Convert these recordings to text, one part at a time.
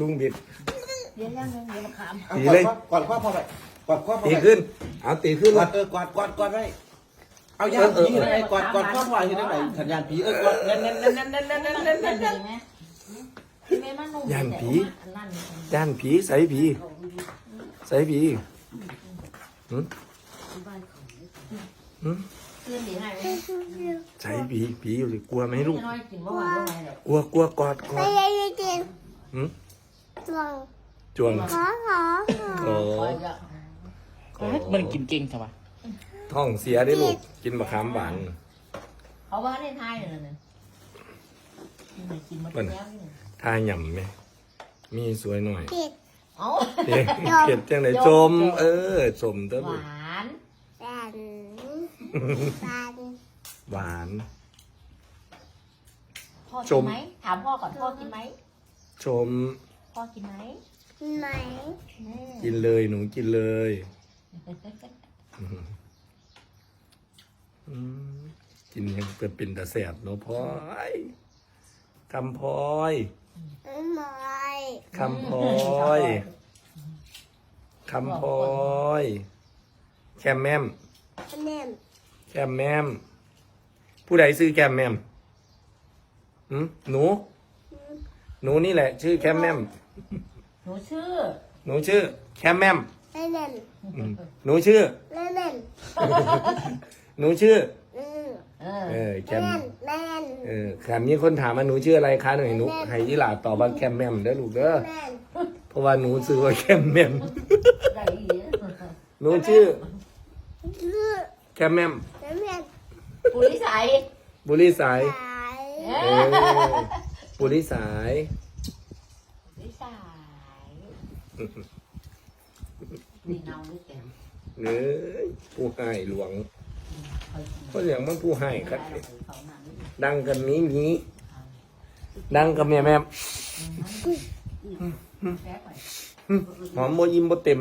ลุงบิด เดี๋ยวยังเดี๋ยวมาขามเอาตีกอเลดยพ่อกอดพ่อพ่อไปกอดพ่อพ่อตีไปขึ้น เอาตีขึ้นกเลอยดเออกอดกอดกอดไว้เอาย่างเออผีเออให้ได้กอดกอดพ่อพ่อให้ได้ไหนสัญญาณผีเออกอดแน่นแน่นแน่นแน่นแน่นแน่นแน่นแน่นแน่นแน่นไหมแม่มันนุ่มย่านผีลั่นย่านผีใส่ผี ใส่ผีหึหึเพื่อนดีให้ใส่ผีผีอยู่เลยกลัวไหมลูก น้อยกินเมื่อวานเมื่อไหร่กลัวกลัวกอดกอดไม่ได้ยิ นหึตัวจวงขอขอโอ้คอยจะมันกินเก่งใช่ปะท้องเสียได้ลูก กินมะขามหวานเขาว่าในไทยเลยนะกินมาแล้วนี่ทาหย่ำไหมมีสวยหน่อยติดเอ้าเด็กเก็บจังไหนจม เออสมเด้อหลูกวานแบนแบนหวานพ่อกินไหมถามพ่อก่อนพ่อกินไหม ชม พ่อกินไหมไหนกินเลยหนูกินเลยอืมกินยังเป็นเป็นตาแสบเนาะพลอยคำพลอยไม่คำพลอยคำพลอยแคมแมมแม่แคมแมมผู้ใดซื้อแคมแมมหืมหนู หนูนี่แหละ ชื่อแคมแมมหนูชื่อหนูชื่อ แคมแมมแม่แม่อืมหนูชื่อแม่แม่หนูชื่อ อืมเออเออแคแม่มแม่เออแคมมีคนถามว่าหนูชื่ออะไรคะหนูหนูให้ยีหลาตอบว่าแคมแมมเด้อลูกเด้อแม่เพราะว่าหนูซื้อว่าแคมแมมได้อีกหนูชื่อ ชื่อแคมแมมแม่แม่ปุริสัยบุรีสาย สายเอเอ ออบุรีสายปุริสัยนี่เนาด้วยแกเนื้อผู้ให้หลวงเพราะอย่างมันผู้ให้ครับดังกันนี้นี้ดังกับแม่แม่หอมโมยิมโมเต็ม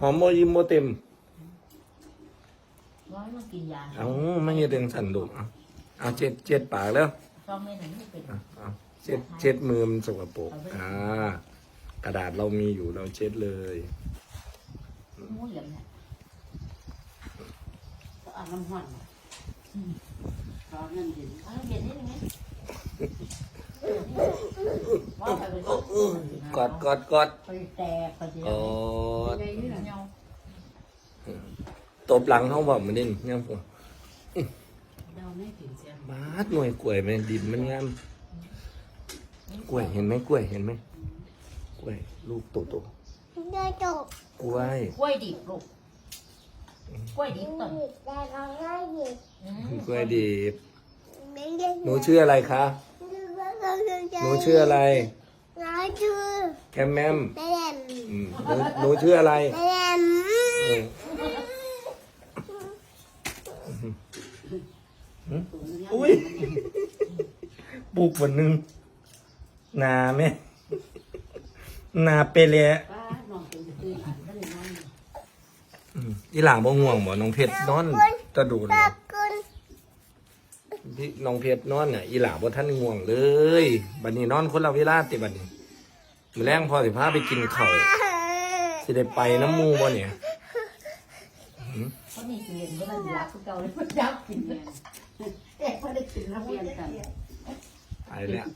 หอมโมยิมโมเต็ม ร้อยมันกินยา เอาไม่ใช่เรื่องสันดุเอาเอาเจ็ดเจ็ดปากแล้ว ต้องไม่ถึงไม่เป็นเอาเอาเช็ดเช็ดมือมันสกปรกอ่ากระดาษเรามีอยู่เราเช็ดเลยมูเหลี่ยมเนี่ยอาบน้ำห้อนตอนนั้นเห็นเอาเย็นนิดนึงไหมว่าไปเป็นกอดกอดกอดไปแตกไปเดียโอ้วไงนี่เนาตบหลังเขาบอกมันดิยังผม เราไม่ถึงเสียงบาดหน่วยกล้วยมันดินมันงามกล้วยเห็นไหมกล้วยเห็นไหมกล้วยลูกโตโตเดินจบๆกล้วยกล้วยดิบลูกกล้วยดิบต้นแต่เราไม่หยิบกล้วยดิบไม่ได้หนูชื่ออะไรคะหนูชื่ออะไรน้อยชื่อแคมแมมแม่แม่อืมหนูหนูชื่ออะไรแม่แม่เออ อุ้ยปลูกวันหนึ่งนาไหมนาเปเละป้าน้องเป็นตื่นอ่านก็เลยนอนอืมอีหลาบ่ห่วงบ่น้องเพชรนอนกระโดดขบ่อบคุณพี่น้องเพชรนอนน่ะอีหลาบ่ท่านง่วงเลยบัดนี้นอนคนละเวลาติบัดนี้มื้อแรงพอสิพาไปกินข้าวสิได้ไปน้ำหมูบ่เนี่ยเขามีเงินก็มันรักเก่าเลยมันยักกิน เอ๊ะพอได้กินน้เบียร์กันไปแล้ว